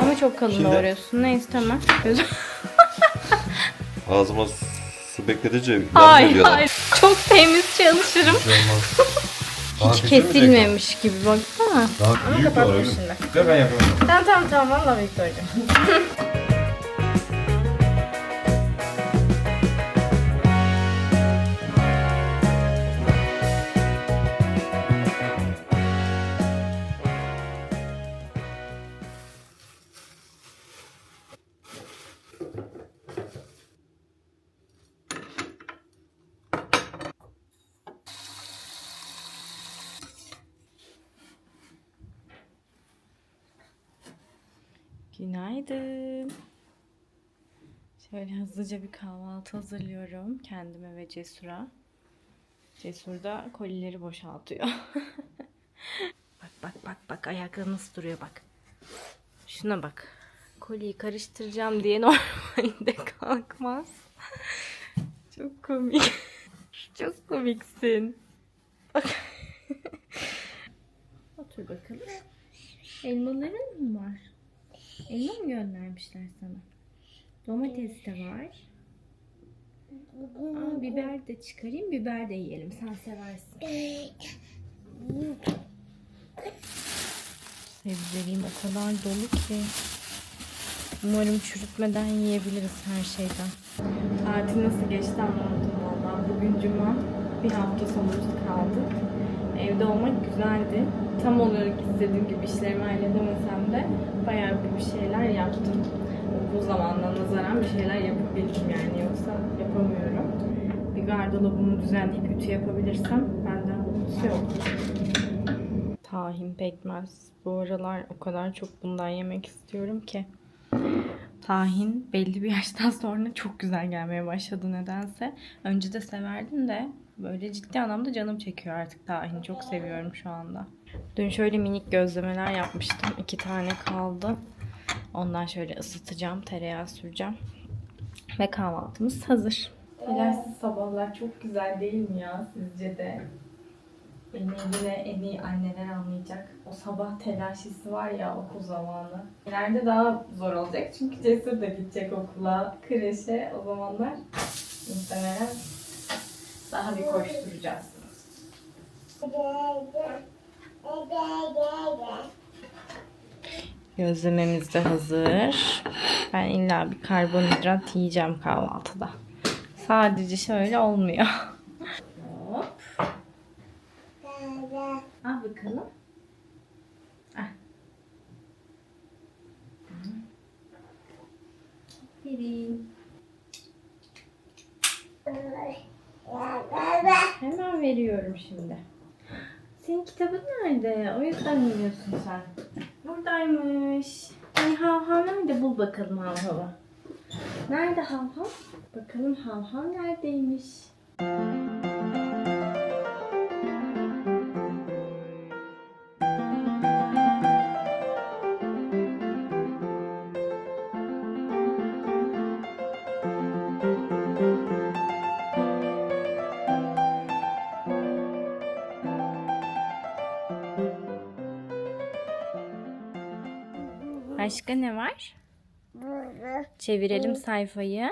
Ama çok kalın Şimdi- doğruyorsun. Neyse tamam. Gözüm- Ağzıma su- su bekletince hayır gelmiyor. hayır. Çok temiz çalışırım. Hiç kesilmemiş gibi baksana. Daha büyük. Ver ben yapayım. Tamam tamam tamam valla Victor'cum. Günaydın. Şöyle hızlıca bir kahvaltı hazırlıyorum kendime ve Cesur'a. Cesur da kolileri boşaltıyor. bak bak bak bak ayakları nasıl duruyor bak. Şuna bak. Koliyi karıştıracağım diye normalde kalkmaz. Çok komik. Çok komiksin. Bak. Otur bakalım. Elmaların mı var? Elma mı göndermişler sana? Domates de var. Aa, biber de çıkarayım. Biber de yiyelim. Sen seversin. Sebzeliğim o kadar dolu ki. Umarım çürütmeden yiyebiliriz her şeyden. Tatil nasıl geçti anlamadım valla. Bugün cuma. Bir hafta sonumuz kaldı. Evde olmak güzeldi. Tam olarak istediğim gibi işlerimi halledemesem de bayağı bir şeyler yaptım. Okul zamanına nazaran bir şeyler yapabildim yani yoksa yapamıyorum. Bir gardırobumu düzenleyip ütü yapabilirsem benden mutlusu yok. Tahin pekmez. Bu aralar o kadar çok bundan yemek istiyorum ki. Tahin belli bir yaştan sonra çok güzel gelmeye başladı nedense. Önce de severdim de böyle ciddi anlamda canım çekiyor artık tahin. Çok seviyorum şu anda. Dün şöyle minik gözlemeler yapmıştım. İki tane kaldı. Ondan şöyle ısıtacağım, tereyağı süreceğim. Ve kahvaltımız hazır. Telaşsız sabahlar çok güzel değil mi ya sizce de? Beni yine en iyi anneler anlayacak. O sabah telaş hissi var ya okul zamanı. İleride daha zor olacak çünkü Cesur da gidecek okula, kreşe. O zamanlar muhtemelen daha bir koşturacağız. Gözlememiz de hazır. Ben illa bir karbonhidrat yiyeceğim kahvaltıda. Sadece şöyle olmuyor. Hop. Al bakalım. Al. Aferin. Hemen veriyorum şimdi. Senin kitabın nerede? O yüzden yemiyorsun sen. Buradaymış. Hani hav hav nerede? Bul bakalım hav havı. Nerede hav hav? Bakalım hav hav neredeymiş? Başka ne var? Çevirelim sayfayı.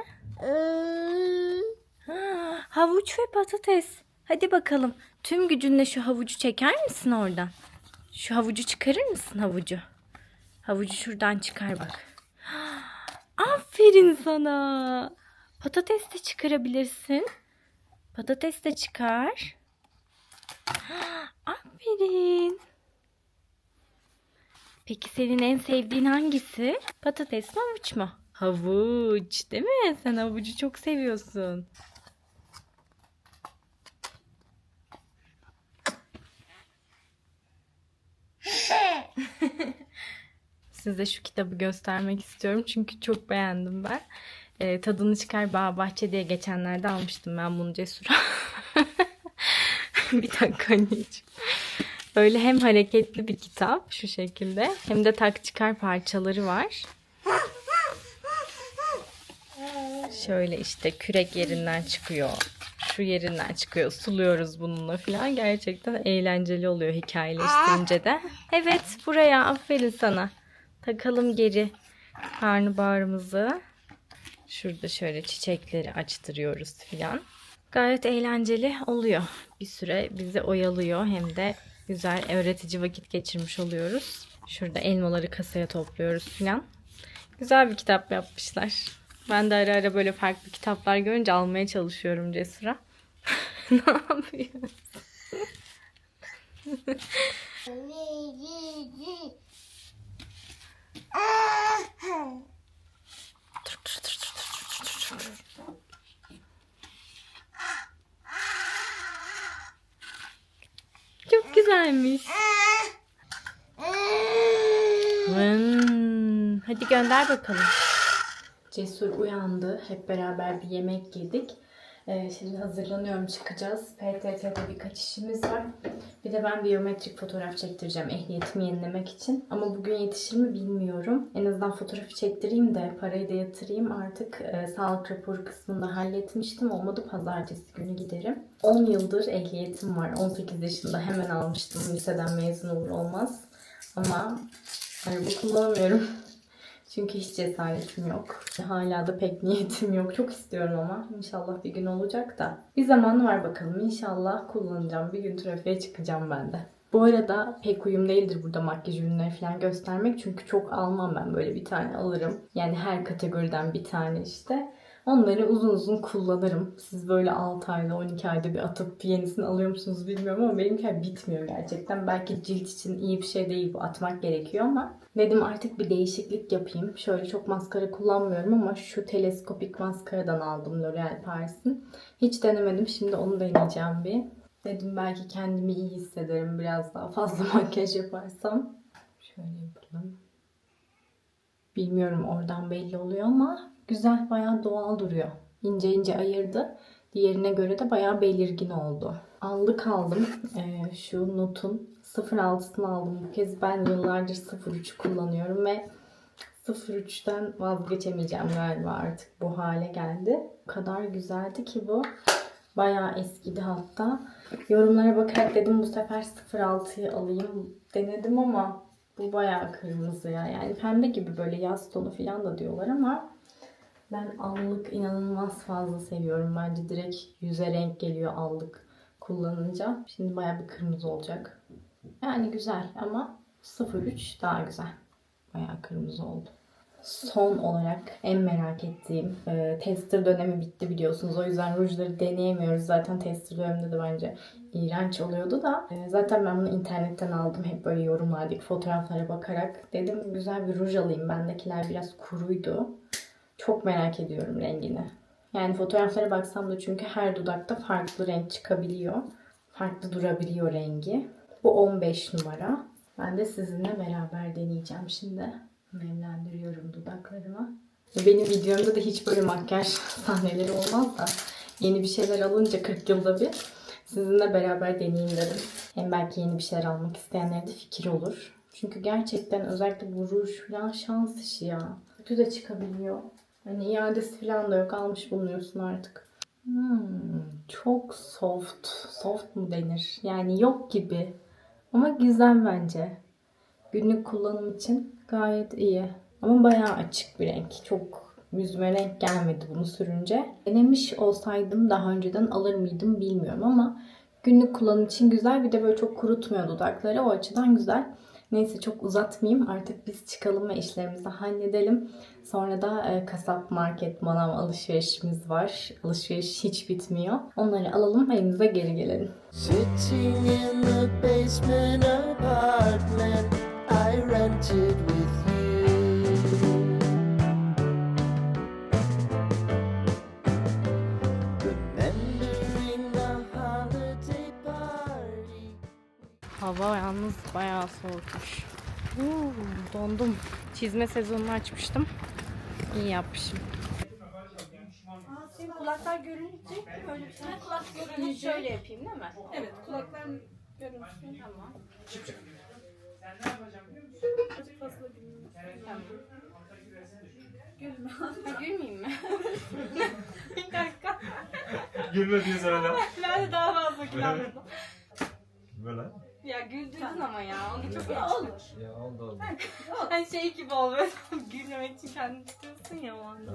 Ha, havuç ve patates. Hadi bakalım. Tüm gücünle şu havucu çeker misin oradan? Şu havucu çıkarır mısın havucu? Havucu şuradan çıkar bak. Aferin sana. Patates de çıkarabilirsin. Patates de çıkar. Aferin. Peki senin en sevdiğin hangisi? Patates mi havuç mu? Havuç değil mi? Sen havucu çok seviyorsun. Size şu kitabı göstermek istiyorum çünkü çok beğendim ben. Ee, tadını çıkar bağ bahçe diye geçenlerde almıştım ben bunu cesura. bir dakika anneciğim. Öyle hem hareketli bir kitap şu şekilde hem de tak çıkar parçaları var. Şöyle işte kürek yerinden çıkıyor. Şu yerinden çıkıyor. Suluyoruz bununla falan. Gerçekten eğlenceli oluyor hikayeleştirince de. Evet buraya aferin sana. Takalım geri karnabaharımızı. Şurada şöyle çiçekleri açtırıyoruz filan. Gayet eğlenceli oluyor. Bir süre bizi oyalıyor hem de güzel öğretici vakit geçirmiş oluyoruz. Şurada elmaları kasaya topluyoruz filan. Güzel bir kitap yapmışlar. Ben de ara ara böyle farklı kitaplar görünce almaya çalışıyorum Cesur'a. ne yapıyor? Dur, dur, dur, dur, dur, dur, dur, Çok güzelmiş. Hadi gönder bakalım. Cesur uyandı. Hep beraber bir yemek yedik. Ee, şimdi hazırlanıyorum çıkacağız. PTT'de birkaç işimiz var. Bir de ben biyometrik fotoğraf çektireceğim ehliyetimi yenilemek için. Ama bugün yetişir mi bilmiyorum. En azından fotoğrafı çektireyim de parayı da yatırayım. Artık e, sağlık raporu kısmını da halletmiştim. Olmadı pazartesi günü giderim. 10 yıldır ehliyetim var. 18 yaşında hemen almıştım liseden mezun olur olmaz. Ama araba kullanamıyorum. Çünkü hiç cesaretim yok. Hala da pek niyetim yok. Çok istiyorum ama inşallah bir gün olacak da. Bir zamanı var bakalım. İnşallah kullanacağım. Bir gün trafiğe çıkacağım ben de. Bu arada pek uyum değildir burada makyaj ürünleri falan göstermek. Çünkü çok almam ben böyle bir tane alırım. Yani her kategoriden bir tane işte. Onları uzun uzun kullanırım. Siz böyle 6 ayda 12 ayda bir atıp yenisini alıyor musunuz bilmiyorum ama benimkiler bitmiyor gerçekten. Belki cilt için iyi bir şey değil bu atmak gerekiyor ama dedim artık bir değişiklik yapayım. Şöyle çok maskara kullanmıyorum ama şu teleskopik maskaradan aldım L'Oreal Paris'in. Hiç denemedim şimdi onu deneyeceğim bir. Dedim belki kendimi iyi hissederim biraz daha fazla makyaj yaparsam. Şöyle yapalım. Bilmiyorum oradan belli oluyor ama güzel bayağı doğal duruyor. İnce ince ayırdı. Diğerine göre de bayağı belirgin oldu. Aldık aldım. Ee, şu Not'un 06'sını aldım. Bu kez ben yıllardır 03 kullanıyorum ve 03'ten vazgeçemeyeceğim galiba artık bu hale geldi. O kadar güzeldi ki bu. Bayağı eskidi hatta. Yorumlara bakarak dedim bu sefer 06'yı alayım denedim ama bu bayağı kırmızı ya. Yani pembe gibi böyle yaz tonu falan da diyorlar ama ben allık inanılmaz fazla seviyorum. Bence direkt yüze renk geliyor allık kullanınca. Şimdi bayağı bir kırmızı olacak. Yani güzel ama 03 daha güzel. Bayağı kırmızı oldu. Son olarak en merak ettiğim e, tester dönemi bitti biliyorsunuz. O yüzden rujları deneyemiyoruz. Zaten tester döneminde de bence iğrenç oluyordu da. E, zaten ben bunu internetten aldım. Hep böyle yorumlardaki fotoğraflara bakarak. Dedim güzel bir ruj alayım. Bendekiler biraz kuruydu. Çok merak ediyorum rengini. Yani fotoğraflara baksam da çünkü her dudakta farklı renk çıkabiliyor. Farklı durabiliyor rengi. Bu 15 numara. Ben de sizinle beraber deneyeceğim şimdi. Nemlendiriyorum dudaklarımı. Benim videomda da hiç böyle makyaj sahneleri olmaz da yeni bir şeyler alınca 40 yılda bir sizinle beraber deneyeyim dedim. Hem belki yeni bir şeyler almak isteyenlere de fikir olur. Çünkü gerçekten özellikle bu ruj falan şans işi ya. Kötü de çıkabiliyor. Hani iadesi falan da yok. Almış bulunuyorsun artık. Hmm, çok soft. Soft mu denir? Yani yok gibi. Ama güzel bence. Günlük kullanım için gayet iyi. Ama bayağı açık bir renk. Çok yüzüme renk gelmedi bunu sürünce. Denemiş olsaydım daha önceden alır mıydım bilmiyorum ama günlük kullanım için güzel. Bir de böyle çok kurutmuyor dudakları. O açıdan güzel. Neyse çok uzatmayayım. Artık biz çıkalım ve işlerimizi halledelim. Sonra da e, kasap, market, manav alışverişimiz var. Alışveriş hiç bitmiyor. Onları alalım evimize geri gelelim. Sitting in the basement apartment I rented with you. Hava yalnız bayağı soğukmuş. Uuu, dondum. Çizme sezonunu açmıştım. İyi yapmışım. Senin kulaklar görünecek mi? Öyle bir şey. Kulak görünecek. Şöyle yapayım değil mi? Evet kulaklar görünsün. Tamam. Azıcık fazla gülmüyor. Tamam. Gülme. Ha, gülmeyeyim mi? Bir dakika. Gülme diye söyle. Ben de daha fazla gülemedim. Böyle. Ya güldürdün ama ya. Onu çok Ya olur. Ya oldu oldu. Hani şey gibi oluyor. Gülmemek için kendini tutuyorsun ya o anda.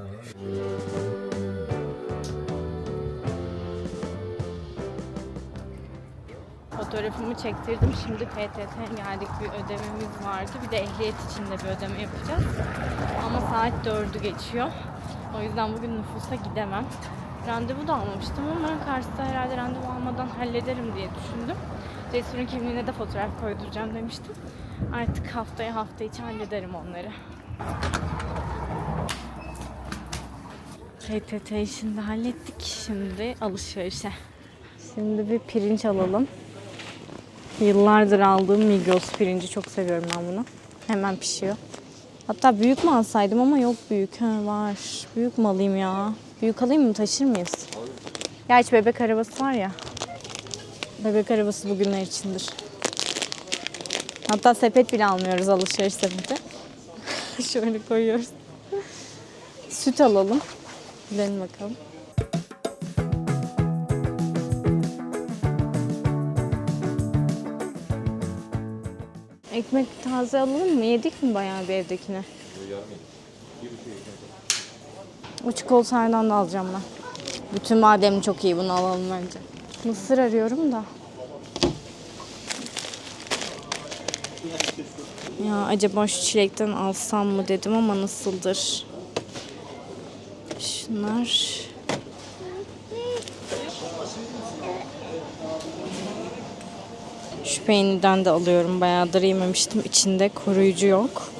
Fotoğrafımı çektirdim. Şimdi PTT'ye geldik. Bir ödememiz vardı. Bir de ehliyet için de bir ödeme yapacağız. Ama saat 4'ü geçiyor. O yüzden bugün nüfusa gidemem. Randevu da almamıştım ama Kars'ta herhalde randevu almadan hallederim diye düşündüm. Cesur'un kimliğine de fotoğraf koyduracağım demiştim. Artık haftaya hafta içi hallederim onları. PTT işini de hallettik. Şimdi alışverişe. Şimdi bir pirinç alalım. Yıllardır aldığım Migros pirinci çok seviyorum ben bunu. Hemen pişiyor. Hatta büyük mü alsaydım ama yok büyük. Ha, var. Büyük mü alayım ya? Büyük alayım mı taşır mıyız? Gerçi bebek arabası var ya. Bebek arabası bugünler içindir. Hatta sepet bile almıyoruz alışveriş sepeti. Şöyle koyuyoruz. Süt alalım. Gidelim bakalım. Ekmek taze alalım mı? Yedik mi bayağı bir evdekini? O çikolatalardan da alacağım ben. Bütün badem çok iyi. Bunu alalım bence. Mısır arıyorum da. Ya acaba şu çilekten alsam mı dedim ama nasıldır? Şunlar. Şu peynirden de alıyorum. Bayağıdır yememiştim. İçinde koruyucu yok.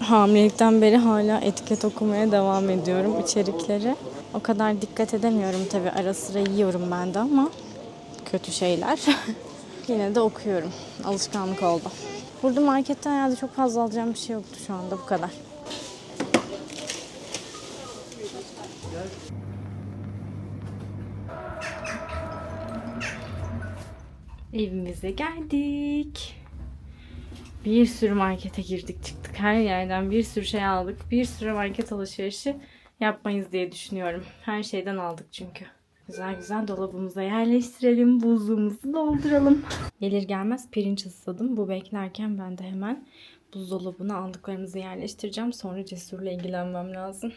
Hamilelikten beri hala etiket okumaya devam ediyorum içerikleri. O kadar dikkat edemiyorum tabii. Ara sıra yiyorum ben de ama kötü şeyler. Yine de okuyorum. Alışkanlık oldu. Burada marketten herhalde çok fazla alacağım bir şey yoktu şu anda bu kadar. Evimize geldik. Bir sürü markete girdik çıktık. Her yerden bir sürü şey aldık. Bir sürü market alışverişi yapmayız diye düşünüyorum. Her şeyden aldık çünkü. Güzel güzel dolabımıza yerleştirelim. Buzluğumuzu dolduralım. Gelir gelmez pirinç ısladım. Bu beklerken ben de hemen buzdolabına aldıklarımızı yerleştireceğim. Sonra Cesur'la ilgilenmem lazım.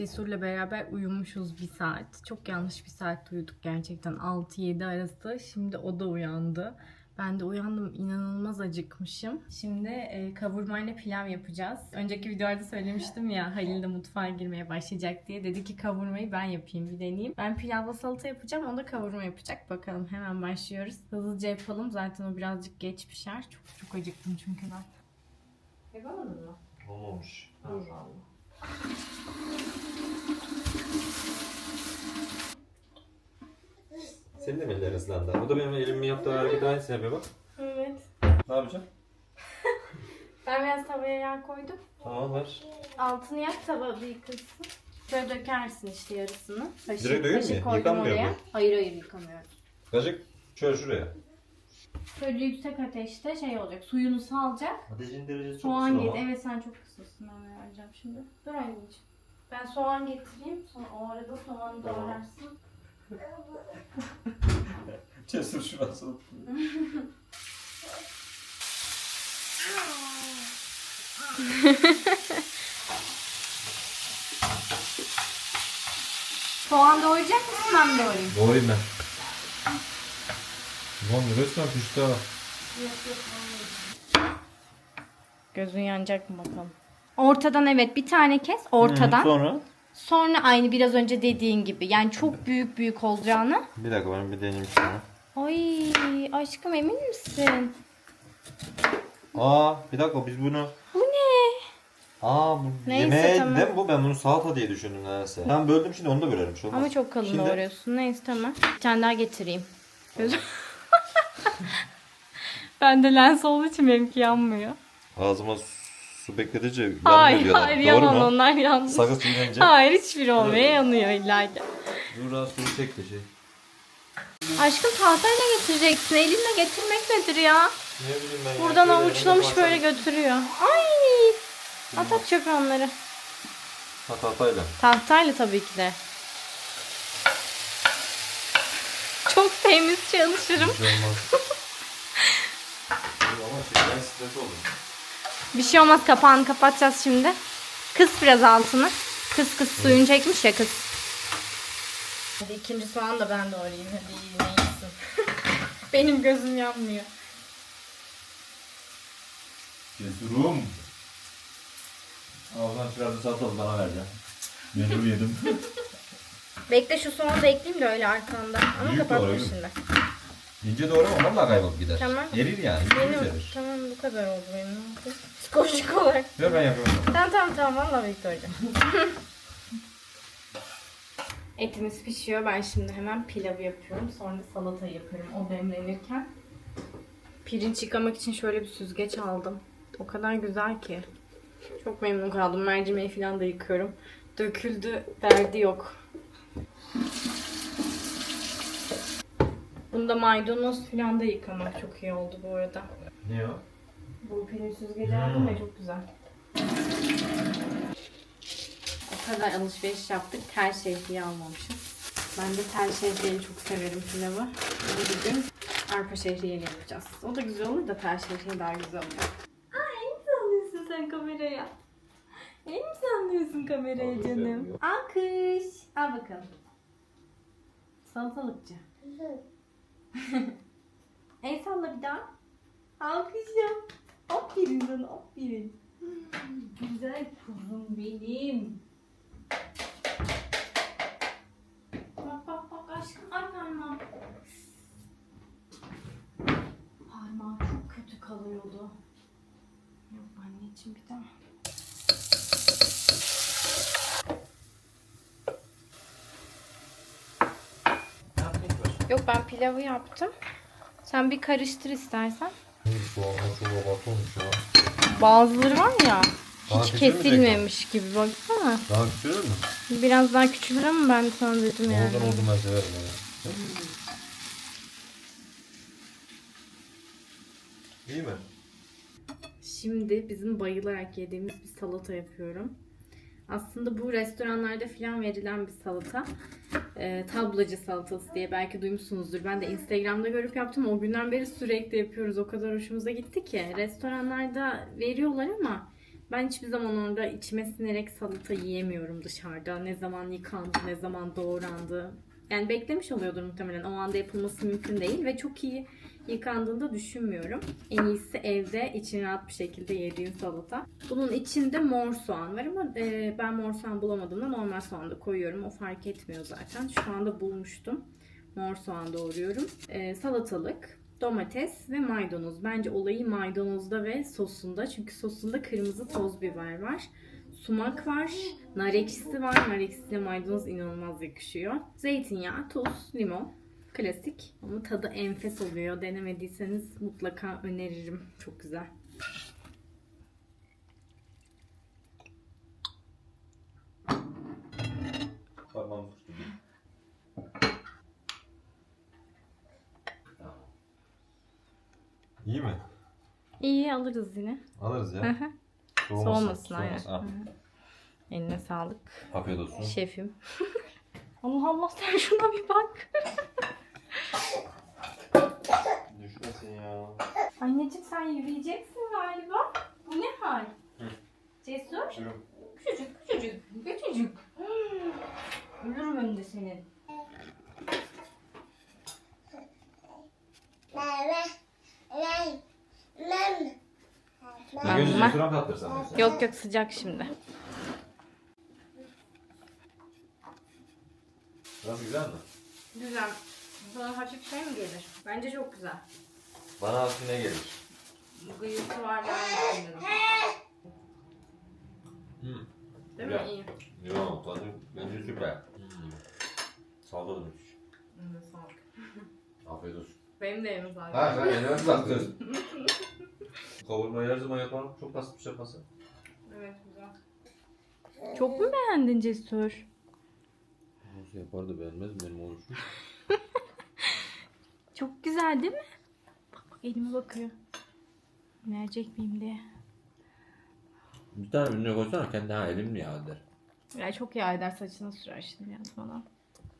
Cesur'la beraber uyumuşuz bir saat. Çok yanlış bir saat uyuduk gerçekten. 6-7 arası. Şimdi o da uyandı. Ben de uyandım. inanılmaz acıkmışım. Şimdi e, kavurmayla pilav yapacağız. Önceki videolarda söylemiştim ya Halil de mutfağa girmeye başlayacak diye. Dedi ki kavurmayı ben yapayım bir deneyeyim. Ben pilavla salata yapacağım. O da kavurma yapacak. Bakalım hemen başlıyoruz. Hızlıca yapalım. Zaten o birazcık geç pişer. Çok çok acıktım çünkü ben. Yapamadın mı? Olmamış. Allah Allah. Senin de mi ellerin ıslandı? Bu da benim elimi yaptığı hareket aynısını yapıyor bak. Evet. Ne yapacağım? Ben biraz tavaya yağ koydum. Tamam ver. Altını yak tava bir kızsın. Şöyle dökersin işte yarısını. Kaşık, Direkt mi? kaşık koydum Yıkanmıyor oraya. bu. Hayır hayır yıkamıyorum. Kaşık şöyle şuraya. Şöyle yüksek ateşte şey olacak. Suyunu salacak. Ateşin derecesi çok Soğan kısa get. ama. Evet sen çok kısasın ben vereceğim şimdi. Dur anneciğim. Ben soğan getireyim. Sonra o arada soğanı Tamam. doğrarsın. Cesur şurası. Soğan doğrayacak mısın ben doğrayayım? Doğrayayım ben. Lan resmen pişti ha. Gözün yanacak mı bakalım. Ortadan evet bir tane kes ortadan. Sonra? Sonra aynı biraz önce dediğin gibi. Yani çok büyük büyük olacağını. Bir dakika ben bir deneyeyim şunu. Ay aşkım emin misin? Aa bir dakika biz bunu... Bu ne? Aa bu Neyse, yemeğe tamam. değil mi bu? Ben bunu salata diye düşündüm nedense. Ben böldüm şimdi onu da bölerim. Şu olmaz. Ama çok kalın Şimdi- doğruyorsun. Neyse tamam. Bir tane daha getireyim. Gözüm. ben de lens olduğu için benimki yanmıyor. Ağzıma su bekledince yanmıyor Hayır diyorlar. hayır Doğru yalan mu? onlar yandı. Sakız çiğnence. Hayır hiçbiri olmuyor yanıyor illa ki. Dur az suyu çek de şey. Aşkım tahtayla getireceksin. Elinle getirmek nedir ya? Ne bileyim ben ya, Buradan şöyle avuçlamış elime böyle götürüyor. Ay! At at çöpe onları. Ha tahtayla. Tahtayla tabii ki de. Çok temiz çalışırım. Bir şey olmaz. Ama şeyden stres olur. Bir şey olmaz kapağını kapatacağız şimdi. Kıs biraz altını. Kıs kıs suyunu çekmiş ya kıs. Hadi ikinci soğan da ben doğrayayım. Hadi iyi neysin. Benim gözüm yanmıyor. Cesurum. Zaman biraz da salatalık bana vereceğim. Menü yedim. Bekle şu soğanı da ekleyeyim de öyle arkanda. Ama Büyük kapatma şimdi. İnce doğru ama valla kaybolup gider. Tamam. Erir yani. Benim Erir. tamam bu kadar oldu benim. Psikolojik olarak. Ver ben yapıyorum. Tamam tamam tamam valla Victoria. Etimiz pişiyor. Ben şimdi hemen pilavı yapıyorum. Sonra salata yapıyorum o demlenirken. Pirinç yıkamak için şöyle bir süzgeç aldım. O kadar güzel ki. Çok memnun kaldım. Mercimeği falan da yıkıyorum. Döküldü derdi yok. Bunda maydanoz falan da yıkamak çok iyi oldu bu arada. Ne o? Bu pirinç süzgeci aldım ya çok güzel. O kadar alışveriş yaptık. Tel şehriye almamışız. Ben de tel şehriyeyi çok severim pilavı. Bugün arpa şehriyeli yapacağız. O da güzel olur da tel şehriye daha güzel olur. Ay en mi sanıyorsun sen kameraya? En mi sanıyorsun kameraya canım? Alkış. Al bakalım. Salatalıkçı. El salla bir daha. Alkış yap. Aferin sana aferin. Güzel kuzum benim. Bak bak bak aşkım ay parmağım. Parmağım çok kötü kalıyordu. Yok anneciğim bir daha. Ne yapıyorsun? Yok ben pilavı yaptım. Sen bir karıştır istersen. Bazıları var ya Daha hiç kesilmemiş gibi baksana. Daha küçülür mü? Biraz daha küçülür ama ben sana dedim yani. Olgun olgun ben severim yani. İyi mi? Şimdi bizim bayılarak yediğimiz bir salata yapıyorum. Aslında bu restoranlarda falan verilen bir salata. Ee, tablacı salatası diye belki duymuşsunuzdur. Ben de Instagram'da görüp yaptım. O günden beri sürekli yapıyoruz. O kadar hoşumuza gitti ki. Restoranlarda veriyorlar ama ben hiçbir zaman orada içime sinerek salata yiyemiyorum dışarıda. Ne zaman yıkandı, ne zaman doğrandı. Yani beklemiş oluyordur muhtemelen. O anda yapılması mümkün değil ve çok iyi yıkandığında düşünmüyorum. En iyisi evde için rahat bir şekilde yediğin salata. Bunun içinde mor soğan var ama e, ben mor soğan bulamadığımda normal soğan da koyuyorum. O fark etmiyor zaten. Şu anda bulmuştum. Mor soğan doğruyorum. E, salatalık, domates ve maydanoz. Bence olayı maydanozda ve sosunda. Çünkü sosunda kırmızı toz biber var. Sumak var, nar ekşisi var. Nar ekşisiyle maydanoz inanılmaz yakışıyor. Zeytinyağı, tuz, limon. Klasik ama tadı enfes oluyor. Denemediyseniz mutlaka öneririm. Çok güzel. Parmağım tuttu. İyi mi? İyi alırız yine. Alırız ya. Soğumasın. Soğumasın aynen. Soğumasın. Ha. Eline sağlık. Afiyet olsun. Şefim. Allah Allah sen şuna bir bak. Düşmesin ya. Anneciğim sen yürüyeceksin galiba. Bu ne hal? Cesur. Sürüm. Küçücük küçücük küçücük. Hmm. Ölürüm önünde senin. Bir gözü Ama- cesuram tattırsam mesela. Yok yok sıcak şimdi. Nasıl güzel mi? Güzel. Sana hafif şey mi gelir? Bence çok güzel. Bana aslında ne gelir? Gıyısı var ben dedim. Hmm. Değil mi? Ya. İyi. Yo tadı bence süper. Hmm. Salda da müthiş. Evet, sağlık. Afiyet olsun. Benim de yerim zaten. Ha sen ellerine saklıyorsun. Kavurmayı her zaman yaparım. Çok basit bir şey yapması. Evet güzel. Çok mu beğendin Cesur? Nasıl yapar da beğenmez mi benim oluşum? Çok güzel değil mi? Bak bak elime bakıyor. Verecek miyim diye. Bir tane önüne koysana kendi ha elim mi ya der. Ya çok yağ eder saçına sürer şimdi yani falan.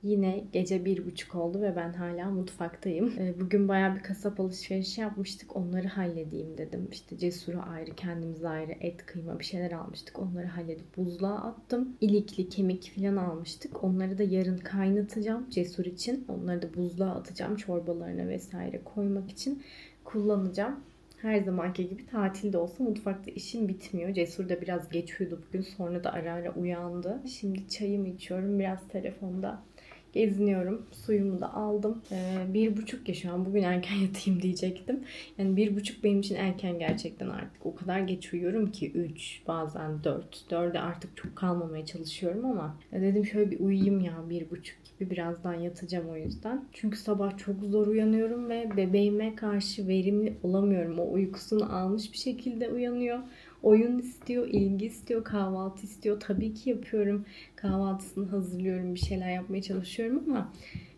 Yine gece bir buçuk oldu ve ben hala mutfaktayım. Ee, Bugün bayağı bir kasap alışverişi yapmıştık. Onları halledeyim dedim. İşte cesura ayrı, kendimize ayrı et, kıyma bir şeyler almıştık. Onları halledip buzluğa attım. İlikli, kemik falan almıştık. Onları da yarın kaynatacağım cesur için. Onları da buzluğa atacağım çorbalarına vesaire koymak için kullanacağım. Her zamanki gibi tatilde olsa mutfakta işim bitmiyor. Cesur da biraz geç uyudu bugün. Sonra da ara ara uyandı. Şimdi çayımı içiyorum. Biraz telefonda geziniyorum. Suyumu da aldım. Ee, bir buçuk ya şu an. Bugün erken yatayım diyecektim. Yani bir buçuk benim için erken gerçekten artık. O kadar geç uyuyorum ki 3 bazen 4. 4'e artık çok kalmamaya çalışıyorum ama dedim şöyle bir uyuyayım ya bir buçuk gibi. Birazdan yatacağım o yüzden. Çünkü sabah çok zor uyanıyorum ve bebeğime karşı verimli olamıyorum. O uykusunu almış bir şekilde uyanıyor. Oyun istiyor, ilgi istiyor, kahvaltı istiyor. Tabii ki yapıyorum. Kahvaltısını hazırlıyorum, bir şeyler yapmaya çalışıyorum ama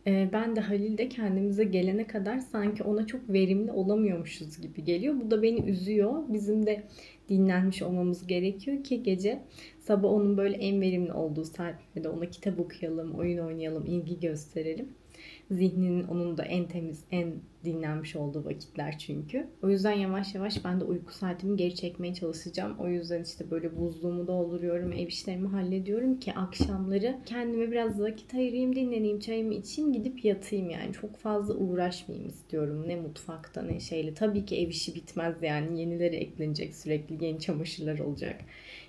e, ben de Halil de kendimize gelene kadar sanki ona çok verimli olamıyormuşuz gibi geliyor. Bu da beni üzüyor. Bizim de dinlenmiş olmamız gerekiyor ki gece sabah onun böyle en verimli olduğu saatlerde ona kitap okuyalım, oyun oynayalım, ilgi gösterelim. Zihninin onun da en temiz, en dinlenmiş olduğu vakitler çünkü. O yüzden yavaş yavaş ben de uyku saatimi geri çekmeye çalışacağım. O yüzden işte böyle buzluğumu dolduruyorum, ev işlerimi hallediyorum ki akşamları kendime biraz vakit ayırayım, dinleneyim, çayımı içeyim, gidip yatayım yani. Çok fazla uğraşmayayım istiyorum. Ne mutfakta ne şeyle. Tabii ki ev işi bitmez yani. Yenileri eklenecek sürekli. Yeni çamaşırlar olacak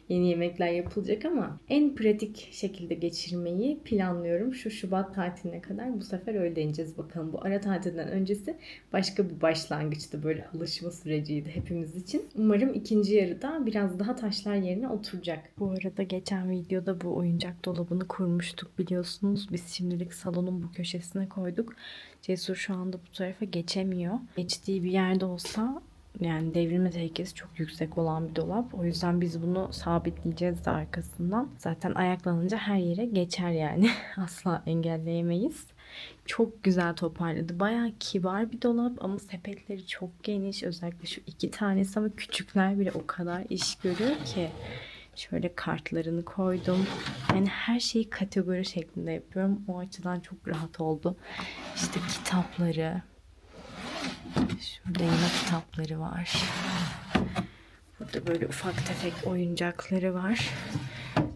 yeni yemekler yapılacak ama en pratik şekilde geçirmeyi planlıyorum. Şu Şubat tatiline kadar bu sefer öyle deneyeceğiz bakalım. Bu ara tatilden öncesi başka bir başlangıçtı. Böyle alışma süreciydi hepimiz için. Umarım ikinci yarıda biraz daha taşlar yerine oturacak. Bu arada geçen videoda bu oyuncak dolabını kurmuştuk biliyorsunuz. Biz şimdilik salonun bu köşesine koyduk. Cesur şu anda bu tarafa geçemiyor. Geçtiği bir yerde olsa yani devrilme tehlikesi çok yüksek olan bir dolap. O yüzden biz bunu sabitleyeceğiz de arkasından. Zaten ayaklanınca her yere geçer yani. Asla engelleyemeyiz. Çok güzel toparladı. Bayağı kibar bir dolap ama sepetleri çok geniş. Özellikle şu iki tanesi ama küçükler bile o kadar iş görüyor ki. Şöyle kartlarını koydum. Yani her şeyi kategori şeklinde yapıyorum. O açıdan çok rahat oldu. İşte kitapları, Şurada yine kitapları var. Burada böyle ufak tefek oyuncakları var.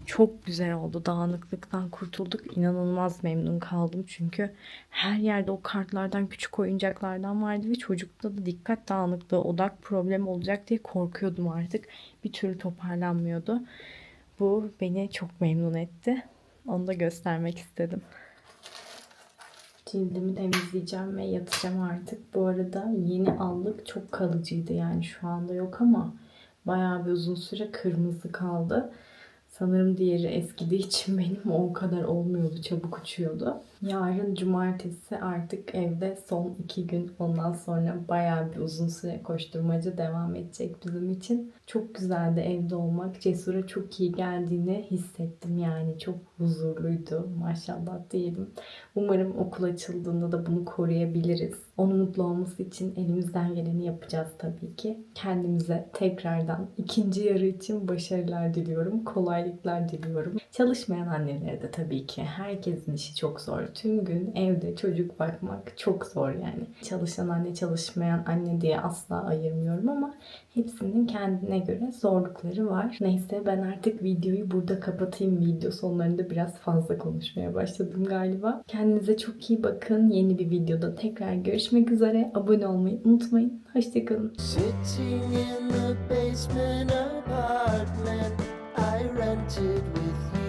Çok güzel oldu. Dağınıklıktan kurtulduk. İnanılmaz memnun kaldım. Çünkü her yerde o kartlardan, küçük oyuncaklardan vardı ve çocukta da dikkat dağınıklığı, odak problemi olacak diye korkuyordum artık. Bir türlü toparlanmıyordu. Bu beni çok memnun etti. Onu da göstermek istedim. Cildimi temizleyeceğim ve yatacağım artık. Bu arada yeni aldık. Çok kalıcıydı yani şu anda yok ama bayağı bir uzun süre kırmızı kaldı. Sanırım diğeri eskidiği için benim o kadar olmuyordu. Çabuk uçuyordu. Yarın cumartesi artık evde son iki gün. Ondan sonra bayağı bir uzun süre koşturmaca devam edecek bizim için. Çok güzeldi evde olmak. Cesur'a çok iyi geldiğini hissettim yani. Çok huzurluydu maşallah diyelim. Umarım okul açıldığında da bunu koruyabiliriz. Onun mutlu olması için elimizden geleni yapacağız tabii ki. Kendimize tekrardan ikinci yarı için başarılar diliyorum. Kolaylıklar diliyorum. Çalışmayan annelere de tabii ki. Herkesin işi çok zor. Tüm gün evde çocuk bakmak çok zor yani. Çalışan anne, çalışmayan anne diye asla ayırmıyorum ama Hepsinin kendine göre zorlukları var. Neyse ben artık videoyu burada kapatayım. Video sonlarında biraz fazla konuşmaya başladım galiba. Kendinize çok iyi bakın. Yeni bir videoda tekrar görüşmek üzere. Abone olmayı unutmayın. Hoşçakalın. Sitting in the basement apartment I rented with you